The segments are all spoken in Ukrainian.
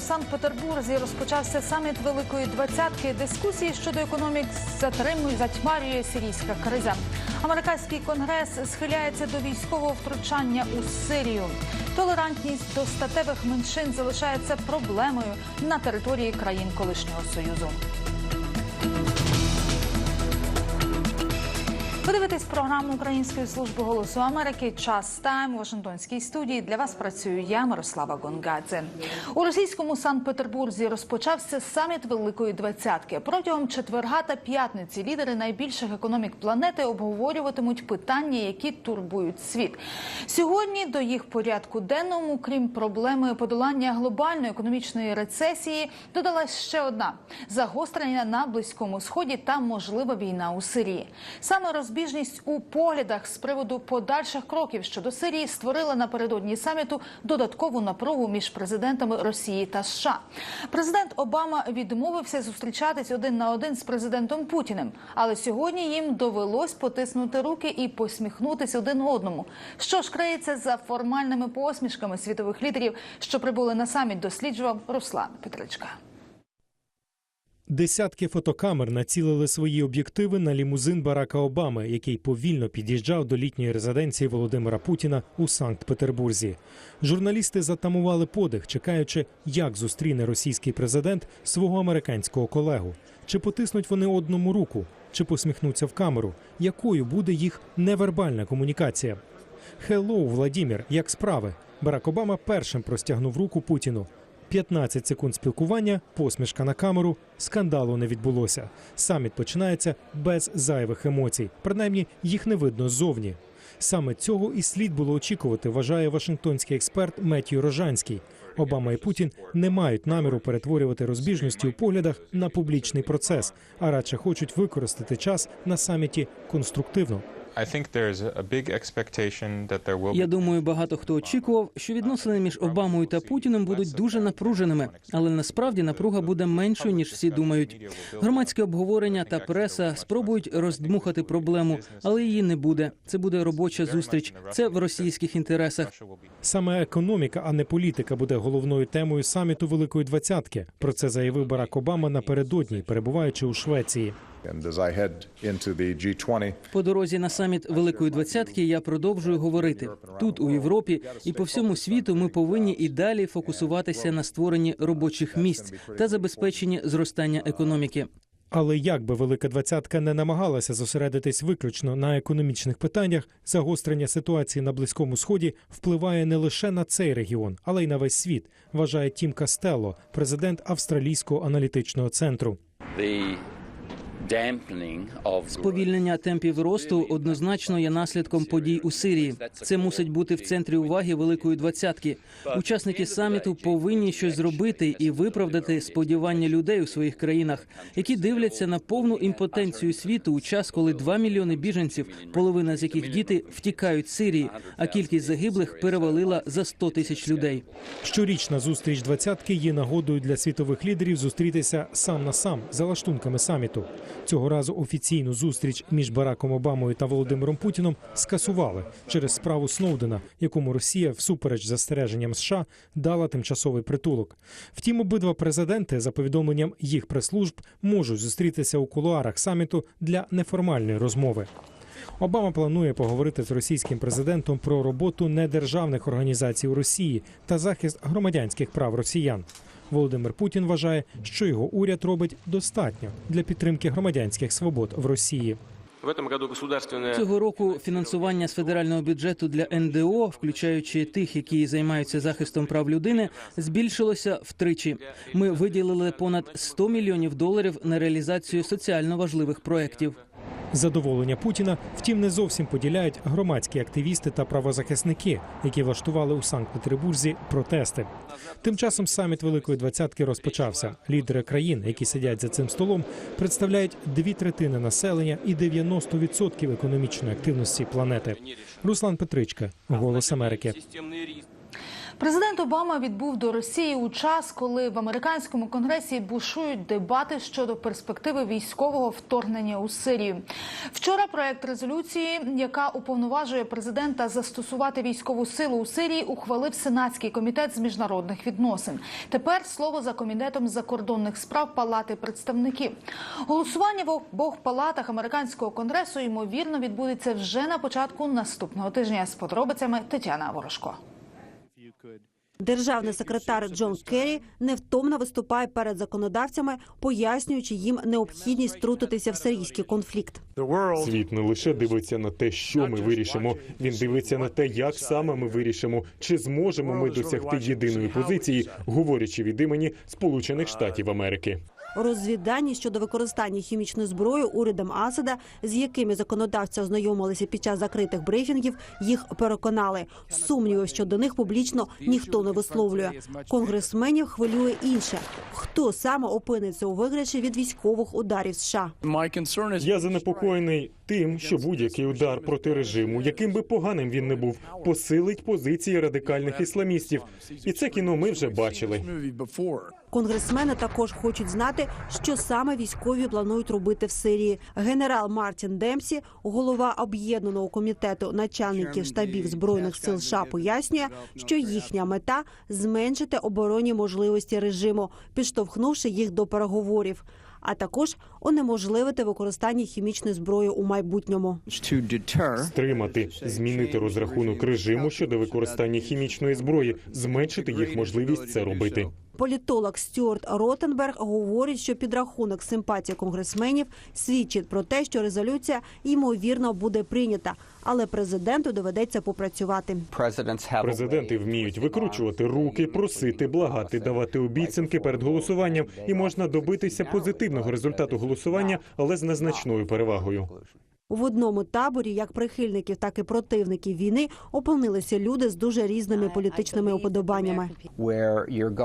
Санкт-Петербурзі розпочався саміт Великої двадцятки. Дискусії щодо економік затримує, затьмарює сирійська криза. Американський конгрес схиляється до військового втручання у Сирію. Толерантність до статевих меншин залишається проблемою на території країн колишнього союзу. Ви програму Української служби голосу Америки. Час тайм у Вашингтонській студії. Для вас працюю я, Мирослава Гонгадзе. У російському Санкт-Петербурзі розпочався саміт Великої двадцятки. Протягом четверга та п'ятниці лідери найбільших економік планети обговорюватимуть питання, які турбують світ. Сьогодні до їх порядку денному, крім проблеми подолання глобальної економічної рецесії, додалась ще одна загострення на близькому сході та можлива війна у Сирії. Саме розбіжність у поглядах з приводу подальших кроків щодо Сирії створила напередодні саміту додаткову напругу між президентами Росії та США. Президент Обама відмовився зустрічатись один на один з президентом Путіним, але сьогодні їм довелось потиснути руки і посміхнутися один одному. Що ж криється за формальними посмішками світових лідерів, що прибули на саміт, досліджував Руслан Петричка. Десятки фотокамер націлили свої об'єктиви на лімузин Барака Обами, який повільно під'їжджав до літньої резиденції Володимира Путіна у Санкт-Петербурзі. Журналісти затамували подих, чекаючи, як зустріне російський президент свого американського колегу. Чи потиснуть вони одному руку, чи посміхнуться в камеру, якою буде їх невербальна комунікація. Хеллоу, Владімір, як справи? Барак Обама першим простягнув руку Путіну. 15 секунд спілкування, посмішка на камеру, скандалу не відбулося. Саміт починається без зайвих емоцій. Принаймні їх не видно ззовні. Саме цього і слід було очікувати, вважає вашингтонський експерт Меттью Рожанський. Обама і Путін не мають наміру перетворювати розбіжності у поглядах на публічний процес, а радше хочуть використати час на саміті конструктивно. I think there's a big expectation that there will Я думаю, багато хто очікував, що відносини між Обамою та Путіним будуть дуже напруженими, але насправді напруга буде меншою ніж всі думають. Громадське обговорення та преса спробують роздмухати проблему, але її не буде. Це буде робоча зустріч. Це в російських інтересах. Саме економіка, а не політика, буде головною темою саміту Великої двадцятки. Про це заявив Барак Обама напередодні, перебуваючи у Швеції. And as I head into the G20, По дорозі на саміт Великої двадцятки я продовжую говорити тут, у Європі і по всьому світу. Ми повинні і далі фокусуватися на створенні робочих місць та забезпеченні зростання економіки. Але як би Велика двадцятка не намагалася зосередитись виключно на економічних питаннях, загострення ситуації на близькому сході впливає не лише на цей регіон, але й на весь світ. Вважає Тім Кастелло, президент австралійського аналітичного центру. Сповільнення темпів росту однозначно є наслідком подій у Сирії. Це мусить бути в центрі уваги Великої двадцятки. Учасники саміту повинні щось зробити і виправдати сподівання людей у своїх країнах, які дивляться на повну імпотенцію світу у час, коли 2 мільйони біженців, половина з яких діти, втікають з Сирії, а кількість загиблих перевалила за 100 тисяч людей. Щорічна зустріч двадцятки є нагодою для світових лідерів зустрітися сам на сам за лаштунками саміту. Цього разу офіційну зустріч між Бараком Обамою та Володимиром Путіном скасували через справу Сноудена, якому Росія, всупереч застереженням США, дала тимчасовий притулок. Втім, обидва президенти, за повідомленням їх прес-служб, можуть зустрітися у кулуарах саміту для неформальної розмови. Обама планує поговорити з російським президентом про роботу недержавних організацій у Росії та захист громадянських прав росіян. Володимир Путін вважає, що його уряд робить достатньо для підтримки громадянських свобод в Росії. Цього року фінансування з федерального бюджету для НДО, включаючи тих, які займаються захистом прав людини, збільшилося втричі. Ми виділили понад 100 мільйонів доларів на реалізацію соціально важливих проєктів. Задоволення Путіна, втім, не зовсім поділяють громадські активісти та правозахисники, які влаштували у Санкт-Петербурзі протести. Тим часом саміт Великої двадцятки розпочався. Лідери країн, які сидять за цим столом, представляють дві третини населення і 90% економічної активності планети. Руслан Петричка, Голос Америки. Президент Обама відбув до Росії у час, коли в американському конгресі бушують дебати щодо перспективи військового вторгнення у Сирію. Вчора проект резолюції, яка уповноважує президента застосувати військову силу у Сирії, ухвалив сенатський комітет з міжнародних відносин. Тепер слово за комітетом закордонних справ Палати представників. Голосування в обох палатах американського конгресу ймовірно відбудеться вже на початку наступного тижня. З подробицями Тетяна Ворожко. Державний секретар Джон Керрі невтомно виступає перед законодавцями, пояснюючи їм необхідність втрутитися в сирійський конфлікт. Світ не лише дивиться на те, що ми вирішимо. Він дивиться на те, як саме ми вирішимо, чи зможемо ми досягти єдиної позиції, говорячи від імені Сполучених Штатів Америки. Розвіддані щодо використання хімічної зброї урядом Асада, з якими законодавці ознайомилися під час закритих брифінгів, їх переконали. Сумнівів щодо них публічно ніхто не висловлює. Конгресменів хвилює інше: хто саме опиниться у виграші від військових ударів США. Я занепокоєний тим, що будь-який удар проти режиму, яким би поганим він не був, посилить позиції радикальних ісламістів. І це кіно ми вже бачили. Конгресмени також хочуть знати, що саме військові планують робити в Сирії. Генерал Мартін Демсі, голова об'єднаного комітету начальників штабів збройних сил США, пояснює, що їхня мета зменшити оборонні можливості режиму, підштовхнувши їх до переговорів. А також унеможливити використання хімічної зброї у майбутньому. Стримати, змінити розрахунок режиму щодо використання хімічної зброї, зменшити їх можливість це робити. Політолог Стюарт Ротенберг говорить, що підрахунок симпатії конгресменів свідчить про те, що резолюція ймовірно буде прийнята, але президенту доведеться попрацювати. Президенти вміють викручувати руки, просити, благати, давати обіцянки перед голосуванням, і можна добитися позитивного результату голосування, але з незначною перевагою. В одному таборі, як прихильників, так і противників війни, опинилися люди з дуже різними політичними уподобаннями.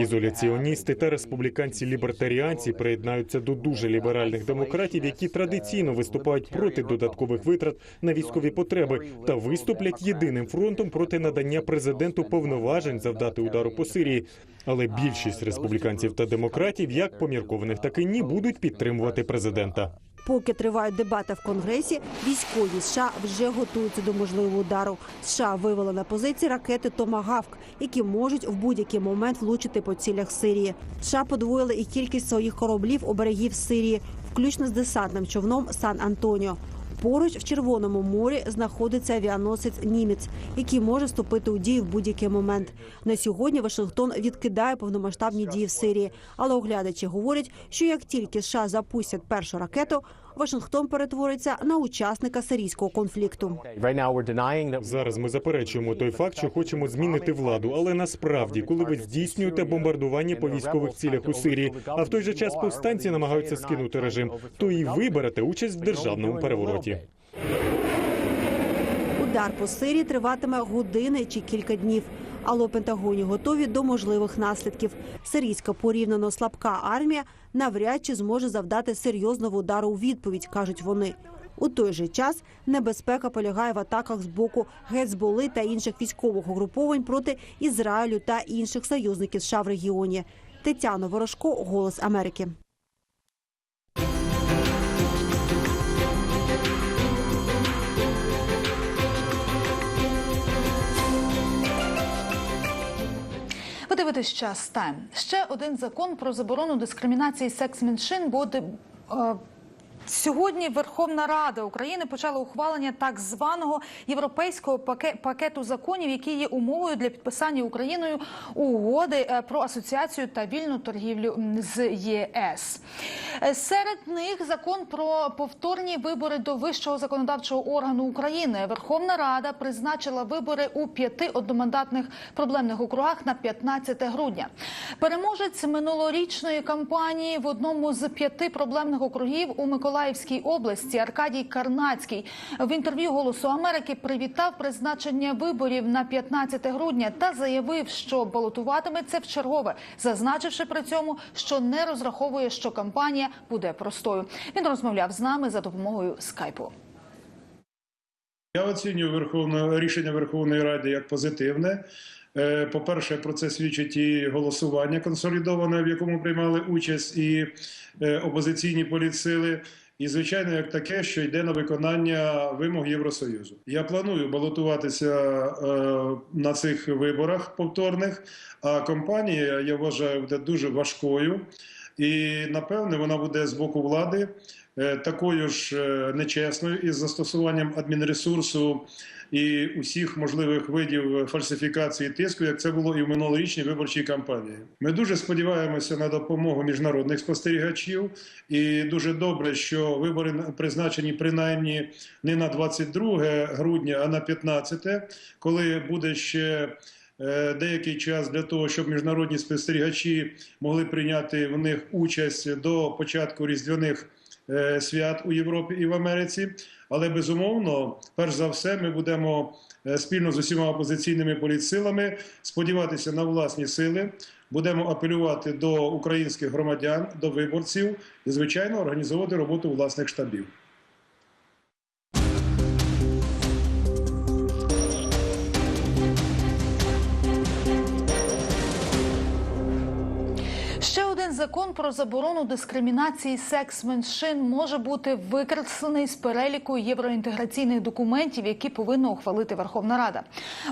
Ізоляціоністи та республіканці-лібертаріанці приєднаються до дуже ліберальних демократів, які традиційно виступають проти додаткових витрат на військові потреби та виступлять єдиним фронтом проти надання президенту повноважень завдати удару по Сирії. Але більшість республіканців та демократів, як поміркованих, так і ні, будуть підтримувати президента. Поки тривають дебати в конгресі, військові США вже готуються до можливого удару. США вивели на позиції ракети Томагавк, які можуть в будь-який момент влучити по цілях Сирії. США подвоїли і кількість своїх кораблів у берегів Сирії, включно з десантним човном Сан Антоніо. Поруч в Червоному морі знаходиться авіаносець Німець, який може вступити у дію в будь-який момент. На сьогодні Вашингтон відкидає повномасштабні дії в Сирії, але оглядачі говорять, що як тільки США запустять першу ракету, Вашингтон перетвориться на учасника сирійського конфлікту. Зараз ми заперечуємо той факт, що хочемо змінити владу. Але насправді, коли ви здійснюєте бомбардування по військових цілях у Сирії, а в той же час повстанці намагаються скинути режим, то і ви берете участь в державному перевороті. Удар по Сирії триватиме години чи кілька днів. Але у Пентагоні готові до можливих наслідків. Сирійська порівняно слабка армія навряд чи зможе завдати серйозного удару у відповідь, кажуть вони. У той же час небезпека полягає в атаках з боку Гецболи та інших військових угруповань проти Ізраїлю та інших союзників США в регіоні. Тетяна Ворожко, Голос Америки. Дивитесь час тайм. Ще один закон про заборону дискримінації секс-меншин буде. Сьогодні Верховна Рада України почала ухвалення так званого європейського паке- пакету законів, які є умовою для підписання Україною угоди е, про асоціацію та вільну торгівлю з ЄС. Е, Серед них закон про повторні вибори до вищого законодавчого органу України. Верховна Рада призначила вибори у п'яти одномандатних проблемних округах на 15 грудня. Переможець минулорічної кампанії в одному з п'яти проблемних округів у Миколаївській області Аркадій Карнацький в інтерв'ю Голосу Америки привітав призначення виборів на 15 грудня та заявив, що балотуватиметься в чергове, зазначивши при цьому, що не розраховує, що кампанія буде простою. Він розмовляв з нами за допомогою скайпу. Я оцінюю Верховне рішення Верховної Ради як позитивне. Е, По-перше, про це свідчить і голосування консолідоване, в якому приймали участь і е, опозиційні політсили. І, звичайно, як таке, що йде на виконання вимог Євросоюзу. Я планую балотуватися е, на цих виборах повторних. А компанія, я вважаю, буде дуже важкою. І напевне вона буде з боку влади е, такою ж е, нечесною із застосуванням адмінресурсу і усіх можливих видів фальсифікації тиску, як це було і в минулорічній виборчій кампанії. Ми дуже сподіваємося на допомогу міжнародних спостерігачів, і дуже добре, що вибори призначені принаймні не на 22 грудня, а на 15, коли буде ще. Е, Деякий час для того, щоб міжнародні спостерігачі могли прийняти в них участь до початку різдвяних е, свят у Європі і в Америці. Але безумовно, перш за все, ми будемо е, спільно з усіма опозиційними політсилами сподіватися на власні сили. Будемо апелювати до українських громадян, до виборців і, звичайно, організовувати роботу власних штабів. Закон про заборону дискримінації секс-меншин може бути викреслений з переліку євроінтеграційних документів, які повинна ухвалити Верховна Рада.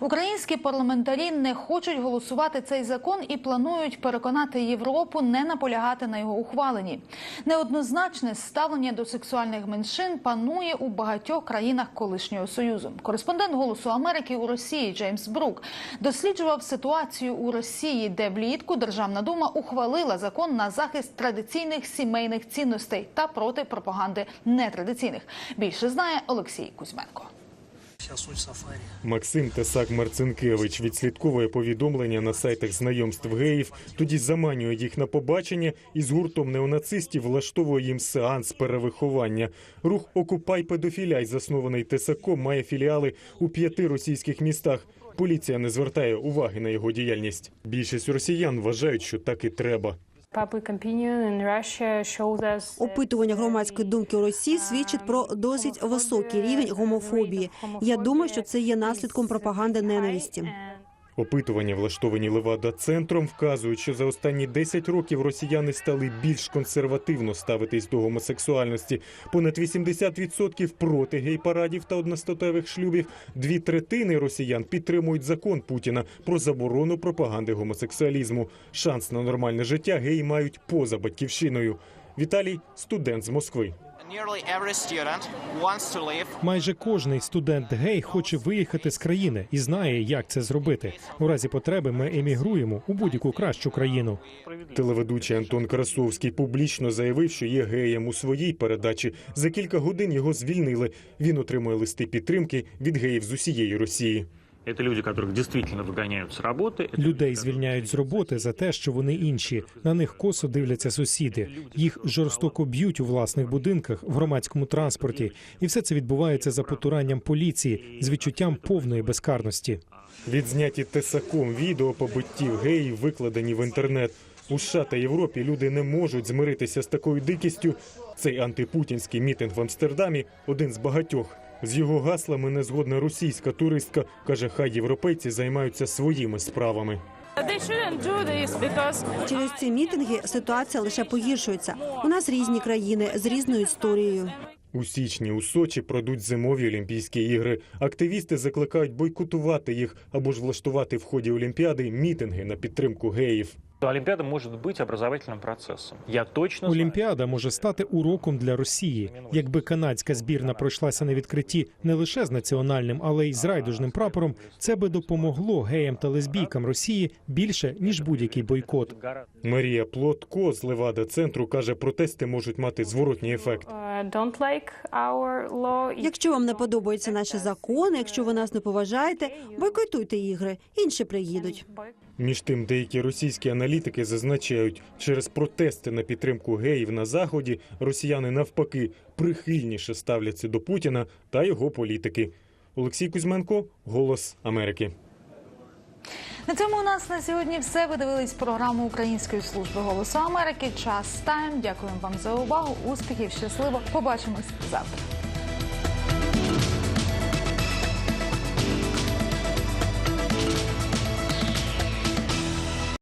Українські парламентарі не хочуть голосувати цей закон і планують переконати Європу не наполягати на його ухваленні. Неоднозначне ставлення до сексуальних меншин панує у багатьох країнах колишнього союзу. Кореспондент Голосу Америки у Росії Джеймс Брук досліджував ситуацію у Росії, де влітку Державна дума ухвалила закон на захист традиційних сімейних цінностей та проти пропаганди нетрадиційних. Більше знає Олексій Кузьменко. Максим Тесак Марцинкевич відслідковує повідомлення на сайтах знайомств геїв, тоді заманює їх на побачення і з гуртом неонацистів влаштовує їм сеанс перевиховання. Рух Окупай педофіляй, заснований Тесаком, має філіали у п'яти російських містах. Поліція не звертає уваги на його діяльність. Більшість росіян вважають, що так і треба. Опитування громадської думки у Росії свідчить про досить високий рівень гомофобії. Я думаю, що це є наслідком пропаганди ненависті. Опитування, влаштовані Левада центром, вказують, що за останні 10 років росіяни стали більш консервативно ставитись до гомосексуальності. Понад 80% проти гей-парадів та одностатевих шлюбів. Дві третини росіян підтримують закон Путіна про заборону пропаганди гомосексуалізму. Шанс на нормальне життя геї мають поза батьківщиною. Віталій студент з Москви. Майже кожний студент гей хоче виїхати з країни і знає, як це зробити. У разі потреби ми емігруємо у будь-яку кращу країну. Телеведучий Антон Красовський публічно заявив, що є геєм у своїй передачі. За кілька годин його звільнили. Він отримує листи підтримки від геїв з усієї Росії. Это люди, которых действительно выгоняют с работы. Это Людей звільняють з роботи за те, що вони інші. На них косо дивляться сусіди. Їх жорстоко б'ють у власних будинках, в громадському транспорті, і все це відбувається за потуранням поліції з відчуттям повної безкарності. Відзняті тесаком відео побиттів геїв викладені в інтернет. У США та Європі люди не можуть змиритися з такою дикістю. Цей антипутінський мітинг в Амстердамі один з багатьох. З його гаслами незгодна російська туристка каже, хай європейці займаються своїми справами. Через ці мітинги ситуація лише погіршується. У нас різні країни з різною історією. У січні у Сочі пройдуть зимові Олімпійські ігри. Активісти закликають бойкотувати їх або ж влаштувати в ході Олімпіади мітинги на підтримку геїв. Олимпиада может быть образовательным процессом. Я точно знаю. Олімпіада може стати уроком для Росії. Якби канадська збірна пройшлася на відкритті не лише з національним, але й з райдужним прапором, це би допомогло геям та лесбійкам Росії більше ніж будь-який бойкот. Марія Плотко з Левада центру каже, протести можуть мати зворотній ефект. Якщо вам не подобаються наші закони, якщо ви нас не поважаєте, бойкотуйте ігри. Інші приїдуть. Між тим, деякі російські аналітики зазначають, через протести на підтримку геїв на заході росіяни навпаки прихильніше ставляться до Путіна та його політики. Олексій Кузьменко, Голос Америки. На цьому у нас на сьогодні все. Ви дивились програму Української служби голосу Америки. Час тайм. Дякуємо вам за увагу. Успіхів, щасливо. Побачимось завтра.